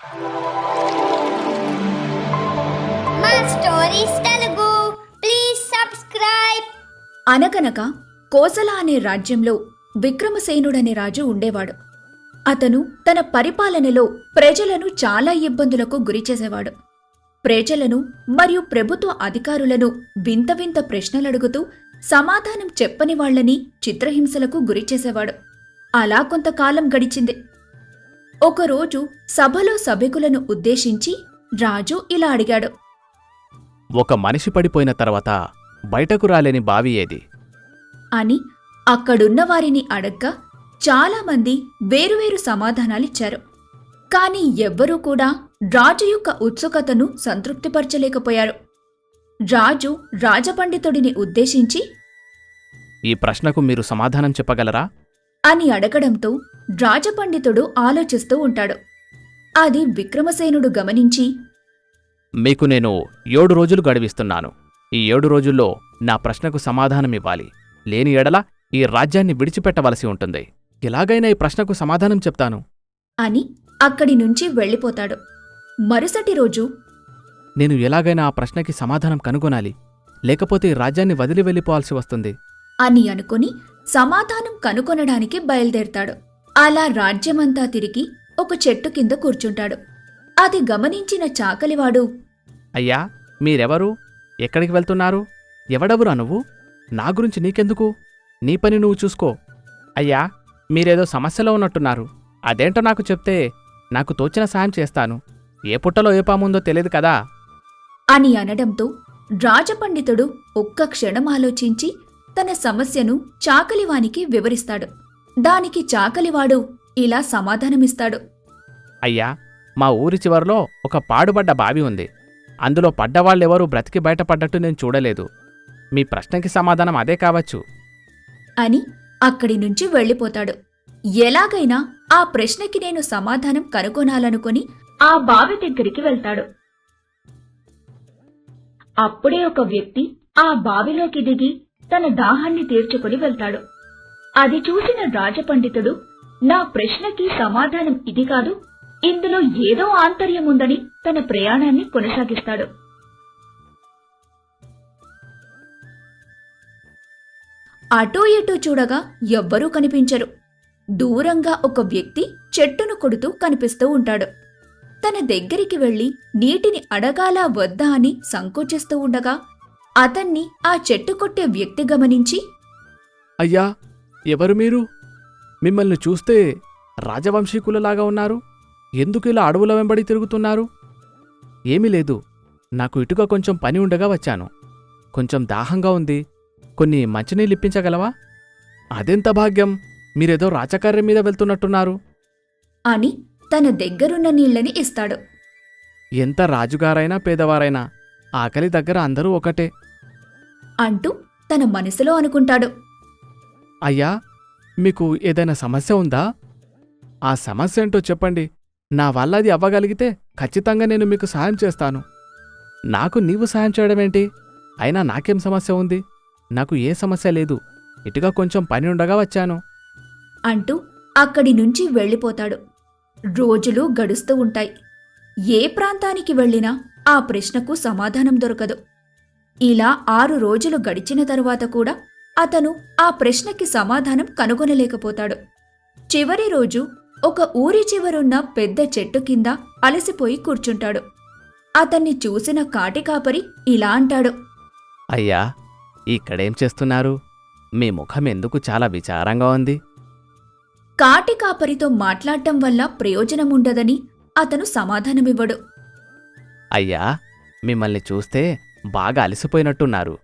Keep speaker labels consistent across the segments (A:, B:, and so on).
A: మా stories Telugu. Please subscribe.
B: అనగనగా కోసల అనే రాజ్యంలో విక్రమసేనుడనే రాజు ఉండేవాడు. అతను తన పరిపాలనలో ప్రజలను చాలా ఇబ్బందులకు గురిచేసేవాడు ప్రజలను మరియు ప్రభుత్వ అధికారులను వింత వింత ప్రశ్నలడుగుతూ సమాధానం చెప్పని వాళ్ళని చిత్రహింసలకు గురిచేసేవాడు అలా కొంతకాలం గడిచింది. ఒకరోజు సభలో సభికులను ఉద్దేశించి రాజు ఇలా అడిగాడు.
C: ఒక మనిషి పడిపోయిన తర్వాత బయటకు రాలేని బావి ఏది?
B: అని అక్కడున్న వారిని అడగ్గా చాలామంది వేరువేరు సమాధానాలిచ్చారు. కాని ఎవ్వరూ కూడా రాజు యొక్క ఉత్సుకతను సంతృప్తిపరచలేకపోయారు. రాజు రాజపండితుడిని ఉద్దేశించి
C: ఈ ప్రశ్నకు మీరు సమాధానం చెప్పగలరా?
B: అని అడగడంతో రాజపండితుడు ఆలోచిస్తూ ఉంటాడు. అది విక్రమసేనుడు గమనించి
C: మీకు నేను ఏడు రోజులు గడివిస్తున్నాను ఈ ఏడు రోజుల్లో నా ప్రశ్నకు సమాధానం ఇవ్వాలి. లేని ఎడల ఈ రాజ్యాన్ని విడిచిపెట్టవలసి ఉంటుంది. ఎలాగైనా ఈ ప్రశ్నకు సమాధానం చెప్తాను.
B: అని అక్కడి నుంచి వెళ్ళిపోతాడు. మరుసటి రోజు
C: నేను ఎలాగైనా ఆ ప్రశ్నకి సమాధానం కనుగొనాలి. లేకపోతే ఈ రాజ్యాన్ని వదిలి వెళ్ళిపోవాల్సి వస్తుంది.
B: అని అనుకుని సమాధానం కనుకొనడానికి బయలుదేరతాడు. అలా రాజ్యమంతా తిరిగి ఒక చెట్టు కింద కూర్చుంటాడు. అది గమనించిన చాకలివాడు
C: అయ్యా మీరెవరు? ఎక్కడికి వెళ్తున్నారు? ఎవడెవరా నువ్వు? నా గురించి నీకెందుకు? నీ పని నువ్వు చూసుకో. అయ్యా మీరేదో సమస్యలో ఉన్నట్టున్నారు. అదేంటో నాకు చెప్తే నాకు తోచిన సాయం చేస్తాను. ఏ పుట్టలో ఏ పాముందో తెలియదు కదా.
B: అని అనడంతో రాజపండితుడు ఒక్క క్షణం ఆలోచించి తన సమస్యను చాకలివానికి వివరిస్తాడు. దానికి చాకలివాడు ఇలా సమాధానమిస్తాడు.
C: అయ్యా మా ఊరి చివరిలో ఒక పాడుబడ్డ బావి ఉంది. అందులో పడ్డవాళ్ళెవరూ బ్రతికి బయటపడ్డట్టు నేను చూడలేదు. మీ ప్రశ్నకి సమాధానం అదే కావచ్చు.
B: అని అక్కడి నుంచి వెళ్ళిపోతాడు. ఎలాగైనా ఆ ప్రశ్నకి నేను సమాధానం కనుగొనాలనుకుని ఆ బావి దగ్గరికి వెళ్తాడు. అప్పుడే ఒక వ్యక్తి ఆ బావిలోకి దిగి తన దాహాన్ని తీర్చుకుని వెళ్తాడు. అది చూసిన రాజపండితుడు నా ప్రశ్నకి సమాధానం ఇది కాదు ఇందులో ఏదో ఆంతర్యం ఉందని తన ప్రయాణాన్ని కొనసాగిస్తాడు. అటూ ఇటూ చూడగా ఎవ్వరూ కనిపించరు. దూరంగా ఒక వ్యక్తి చెట్టును కొడుతూ కనిపిస్తూ ఉంటాడు. తన దగ్గరికి వెళ్ళి నీటిని అడగాలా వద్దా అని సంకోచిస్తూ ఉండగా అతన్ని ఆ చెట్టు కొట్టే వ్యక్తి గమనించి
C: అయ్యా ఎవరు మీరు? మిమ్మల్ని చూస్తే రాజవంశీకులలాగా ఉన్నారు. ఎందుకు ఇలా అడవుల వెంబడి తిరుగుతున్నారు? ఏమీ లేదు. నాకు ఇటుగా కొంచెం పని ఉండగా వచ్చాను. కొంచెం దాహంగా ఉంది. కొన్ని మంచినీళ్ళు ఇప్పించగలవా? అదెంత భాగ్యం! మీరేదో రాచకార్యం మీద వెళ్తున్నట్టున్నారు.
B: అని తన దగ్గరున్న నీళ్ళని ఇస్తాడు.
C: ఎంత రాజుగారైనా పేదవారైనా ఆకలి దగ్గర అందరూ ఒకటే.
B: అంటూ తన మనసులో అనుకుంటాడు.
C: అయ్యా మీకు ఏదైనా సమస్య ఉందా? ఆ సమస్య ఏంటో చెప్పండి. నా వల్ల అది అవ్వగలిగితే ఖచ్చితంగా నేను మీకు సాయం చేస్తాను. నాకు నీవు సాయం చేయడమేంటి అయినా నాకేం సమస్య ఉంది? నాకు ఏ సమస్య లేదు. ఇటుగా కొంచెం పని ఉండగా వచ్చాను.
B: అంటూ అక్కడి నుంచి వెళ్ళిపోతాడు. రోజులు గడుస్తూ ఉంటాయి. ఏ ప్రాంతానికి వెళ్ళినా ఆ ప్రశ్నకు సమాధానం దొరకదు. ఇలా ఆరు రోజులు గడిచిన తరువాత కూడా అతను ఆ ప్రశ్నకి సమాధానం కనుగొనలేకపోతాడు. చివరి రోజు ఒక ఊరి చివరున్న పెద్ద చెట్టు కింద అలసిపోయి కూర్చుంటాడు. అతన్ని చూసిన కాటి కాపరి ఇలా అంటాడు.
C: అయ్యా ఇక్కడేం చేస్తున్నారు? మీ ముఖం ఎందుకు చాలా విచారంగా ఉంది?
B: కాటి కాపరితో మాట్లాడటం వల్ల ప్రయోజనముండదని అతను సమాధానమివ్వడు.
C: అయ్యా మిమ్మల్ని చూస్తే బాగా అలసిపోయినట్టున్నారు.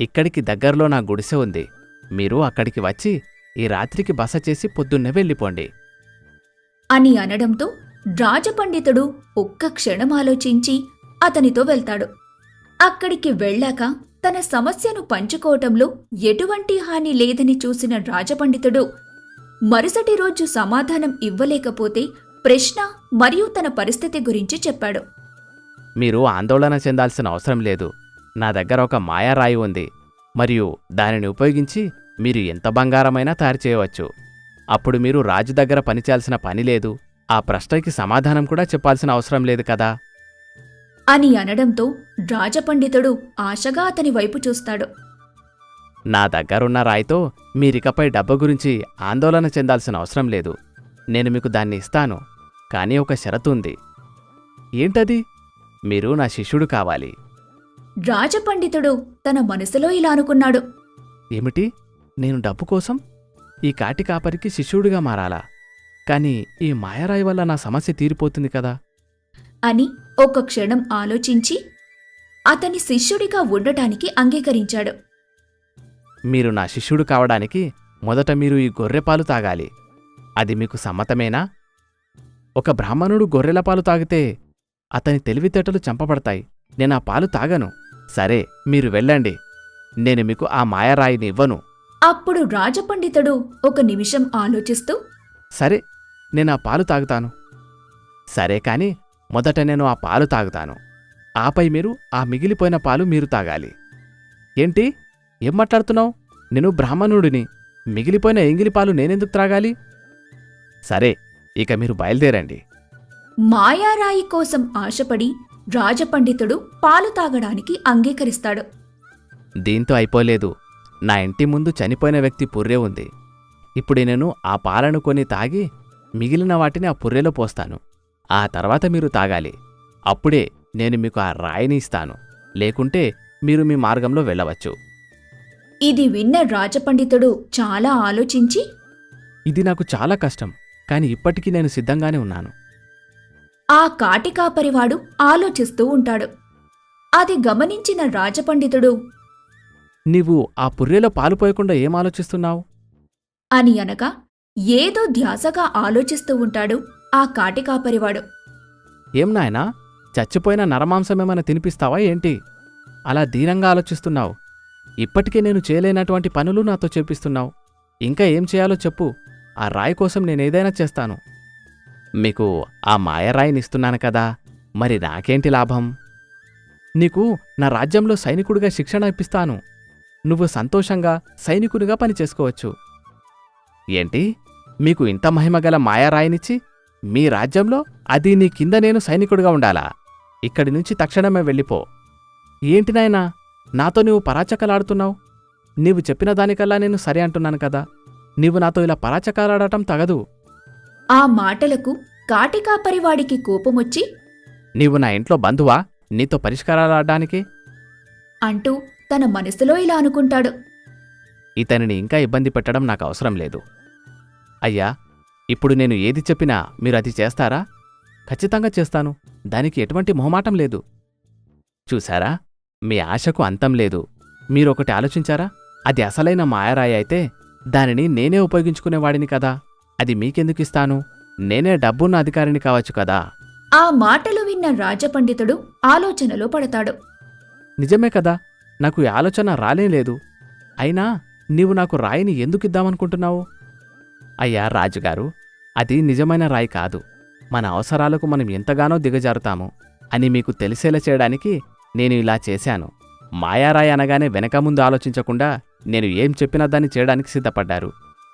C: ఇక్కడికి దగ్గరలో నా గుడిసె ఉంది. మీరు అక్కడికి వచ్చి ఈ రాత్రికి బస చేసి పొద్దున్నే వెళ్ళిపోండి.
B: అని అనడంతో రాజపండితుడు ఒక్క క్షణం ఆలోచించి అతనితో వెళ్తాడు. అక్కడికి వెళ్ళాక తన సమస్యను పంచుకోవటంలో ఎటువంటి హాని లేదని చూసిన రాజపండితుడు మరుసటి రోజు సమాధానం ఇవ్వలేకపోతే ప్రశ్న మరియు తన పరిస్థితి గురించి చెప్పాడు.
C: మీరు ఆందోళన చెందాల్సిన అవసరం లేదు. నా దగ్గర ఒక మాయారాయి ఉంది. మరియు దానిని ఉపయోగించి మీరు ఎంత బంగారమైనా తయారు చేయవచ్చు. అప్పుడు మీరు రాజు దగ్గర పనిచేయాల్సిన పని లేదు. ఆ ప్రశ్నకి సమాధానం కూడా చెప్పాల్సిన అవసరం లేదు కదా?
B: అని అనడంతో రాజపండితుడు ఆశగా అతని వైపు చూస్తాడు.
C: నా దగ్గరున్న రాయితో మీరికపై డబ్బు గురించి ఆందోళన చెందాల్సిన అవసరం లేదు. నేను మీకు దాన్ని ఇస్తాను. కానీ ఒక షరతు ఉంది. ఏంటది? మీరు నా శిష్యుడు కావాలి.
B: రాజపండితుడు తన మనసులో ఇలా అనుకున్నాడు.
C: ఏమిటి? నేను డబ్బు కోసం ఈ కాటి కాపరికి శిష్యుడిగా మారాలా? కానీ ఈ మాయరాయి వల్ల నా సమస్య తీరిపోతుంది కదా.
B: అని ఒక క్షణం ఆలోచించి అతని శిష్యుడిగా ఉండటానికి అంగీకరించాడు.
C: మీరు నా శిష్యుడు కావడానికి మొదట మీరు ఈ గొర్రెపాలు తాగాలి. అది మీకు సమ్మతమేనా? ఒక బ్రాహ్మణుడు గొర్రెల పాలు తాగితే అతని తెలివితేటలు చంపబడతాయి. నేను ఆ పాలు తాగను. సరే మీరు వెళ్ళండి. నేను మీకు ఆ మాయరాయిని ఇవ్వను.
B: అప్పుడు రాజపండితుడు ఒక నిమిషం ఆలోచిస్తూ
C: సరే నేను ఆ పాలు తాగుతాను. సరే కాని మొదట నేను ఆ పాలు తాగుతాను. ఆపై మీరు ఆ మిగిలిపోయిన పాలు మీరు తాగాలి. ఏంటి? ఏం మాట్లాడుతున్నావు? నేను బ్రాహ్మణుడిని. మిగిలిపోయిన ఎంగిలి పాలు నేనెందుకు త్రాగాలి? సరే ఇక మీరు బయలుదేరండి.
B: మాయారాయి కోసం ఆశపడి రాజపండితుడు పాలు తాగడానికి అంగీకరిస్తాడు.
C: దీంతో అయిపోలేదు. నా ఇంటి ముందు చనిపోయిన వ్యక్తి పుర్రె ఉంది. ఇప్పుడు నేను ఆ పాలను కొని తాగి మిగిలిన వాటిని ఆ పుర్రెలో పోస్తాను. ఆ తర్వాత మీరు తాగాలి. అప్పుడే నేను మీకు ఆ రాయిని ఇస్తాను. లేకుంటే మీరు మీ మార్గంలో వెళ్ళవచ్చు.
B: ఇది విన్న రాజపండితుడు చాలా ఆలోచించి
C: ఇది నాకు చాలా కష్టం కానీ ఇప్పటికీ నేను సిద్ధంగానే ఉన్నాను.
B: ఆ కాటికాపరివాడు ఆలోచిస్తూ ఉంటాడు. అది గమనించిన రాజపండితుడు
C: నీవు ఆ పుర్రెలో పాలు పోయకుండా ఏం ఆలోచిస్తున్నావు?
B: అని అనగా ఏదో ధ్యాసగా ఆలోచిస్తూ ఉంటాడు ఆ కాటికాపరివాడు
C: ఏం నాయనా చచ్చిపోయిన నరమాంసమేమైనా తినిపిస్తావా ఏంటి? అలా దీనంగా ఆలోచిస్తున్నావు. ఇప్పటికే నేను చేయలేనటువంటి పనులు నాతో చేపిస్తున్నావు. ఇంకా ఏం చేయాలో చెప్పు. ఆ రాయి కోసం నేనేదైనా చేస్తాను. మీకు ఆ మాయరాయినిస్తున్నాను కదా మరి నాకేంటి లాభం? నీకు నా రాజ్యంలో సైనికుడిగా శిక్షణ ఇప్పిస్తాను. నువ్వు సంతోషంగా సైనికునిగా పనిచేసుకోవచ్చు. ఏంటి? మీకు ఇంత మహిమగల మాయారాయినిచ్చి మీ రాజ్యంలో అది నీ కింద నేను సైనికుడిగా ఉండాలా? ఇక్కడి నుంచి తక్షణమే వెళ్ళిపో. ఏంటి నాయనా? నాతో నీవు పరాచకలాడుతున్నావు? నీవు చెప్పిన దానికల్లా నేను సరే అంటున్నాను కదా. నీవు నాతో ఇలా పరాచకాలాడటం తగదు.
B: ఆ మాటలకు కాటికాపరివాడికి కోపమొచ్చి
C: నీవు నా ఇంట్లో బంధువా? నీతో పరిష్కారాలాడడానికి
B: అంటూ తన మనసులో ఇలా అనుకుంటాడు.
C: ఇతనిని ఇంకా ఇబ్బంది పెట్టడం నాకు అవసరం లేదు. అయ్యా ఇప్పుడు నేను ఏది చెప్పినా మీరు అది చేస్తారా? ఖచ్చితంగా చేస్తాను. దానికి ఎటువంటి మొహమాటం లేదు. చూసారా మీ ఆశకు అంతం లేదు. మీరొకటి ఆలోచించారా? అది అసలైన మాయరాయి అయితే దానిని నేనే ఉపయోగించుకునేవాడిని కదా. అది మీకెందుకిస్తాను? నేనే డబ్బున్న అధికారిని కావచ్చు కదా?
B: ఆ మాటలు విన్న రాజపండితుడు ఆలోచనలో పడతాడు.
C: నిజమే కదా నాకు ఈ ఆలోచన రాలేలేదు అయినా నీవు నాకు రాయిని ఎందుకిద్దామనుకుంటున్నావు? అయ్యా రాజుగారు అది నిజమైన రాయి కాదు. మన అవసరాలకు మనం ఎంతగానో దిగజారుతాము అని మీకు తెలిసేలా చేయడానికి నేను ఇలా చేశాను. మాయారాయి అనగానే వెనక ముందు ఆలోచించకుండా నేను ఏం చెప్పినా దాన్ని చేయడానికి సిద్ధపడ్డారు.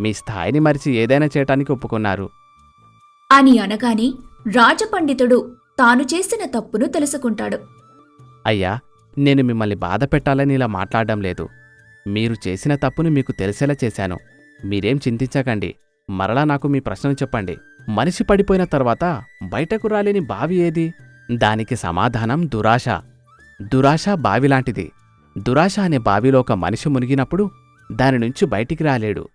C: మీ స్థాయిని మరిచి ఏదైనా చేయటానికి ఒప్పుకున్నారు.
B: అని అనగానే రాజపండితుడు తాను చేసిన తప్పును తెలుసుకుంటాడు.
C: అయ్యా నేను మిమ్మల్ని బాధ పెట్టాలని ఇలా మాట్లాడడం లేదు. మీరు చేసిన తప్పును మీకు తెలిసేలా చేశాను. మీరేం చింతించకండి. మరలా నాకు మీ ప్రశ్నను చెప్పండి. మనిషి పడిపోయిన తర్వాత బయటకు రాలేని బావి ఏది? దానికి సమాధానం దురాశ. దురాశ బావిలాంటిది. దురాశ అనే బావిలో ఒక మనిషి మునిగినప్పుడు దాని నుంచి బయటికి రాలేడు.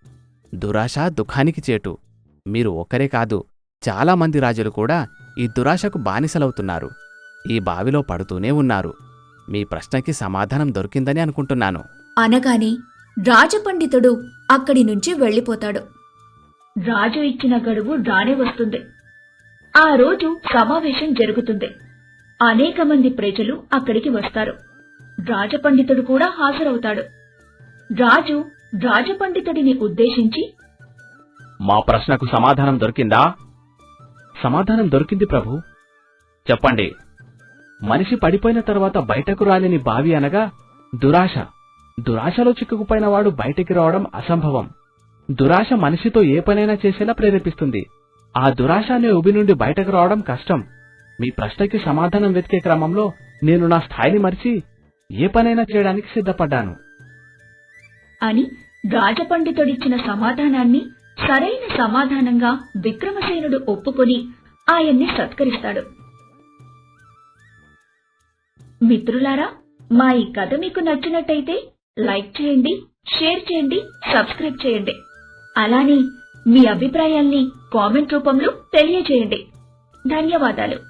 C: దురాశ దుఃఖానికి చేటు. మీరు ఒక్కరే కాదు చాలామంది రాజులు కూడా ఈ దురాశకు బానిసలవుతున్నారు. ఈ బావిలో పడుతూనే ఉన్నారు. మీ ప్రశ్నకి సమాధానం దొరికిందని అనుకుంటున్నాను.
B: అనగాని రాజపండితుడు అక్కడి నుంచి వెళ్ళిపోతాడు. రాజు ఇచ్చిన గడువు రానే వస్తుంది. ఆ రోజు సమావేశం జరుగుతుంది. అనేక మంది ప్రజలు అక్కడికి వస్తారు. రాజపండితుడు కూడా హాజరవుతాడు. రాజు రాజపండితుడిని ఉద్దేశించి?
C: మా ప్రశ్నకు సమాధానం దొరికిందా? సమాధానం దొరికింది ప్రభు. చెప్పండి. మనిషి పడిపోయిన తర్వాత బయటకు రాలేని బావి అనగా దురాశ. దురాశలో చిక్కుకుపోయిన వాడు బయటికి రావడం అసంభవం. దురాశ మనిషితో ఏ పనైనా చేసేలా ప్రేరేపిస్తుంది. ఆ దురాశ అనే ఉబి నుండి బయటకు రావడం కష్టం. మీ ప్రశ్నకి సమాధానం వెతికే క్రమంలో నేను నా స్థాయిని మరిచి ఏ పనైనా చేయడానికి సిద్ధపడ్డాను.
B: అని రాజపండితుడిచ్చిన సమాధానాన్ని సరైన సమాధానంగా విక్రమసేనుడు ఒప్పుకొని ఆయన్ని సత్కరిస్తాడు. మిత్రులారా మా ఈ కథ మీకు నచ్చినట్టయితే లైక్ చేయండి షేర్ చేయండి సబ్స్క్రైబ్ చేయండి. అలానే మీ అభిప్రాయాల్ని కామెంట్ రూపంలో తెలియజేయండి. ధన్యవాదాలు.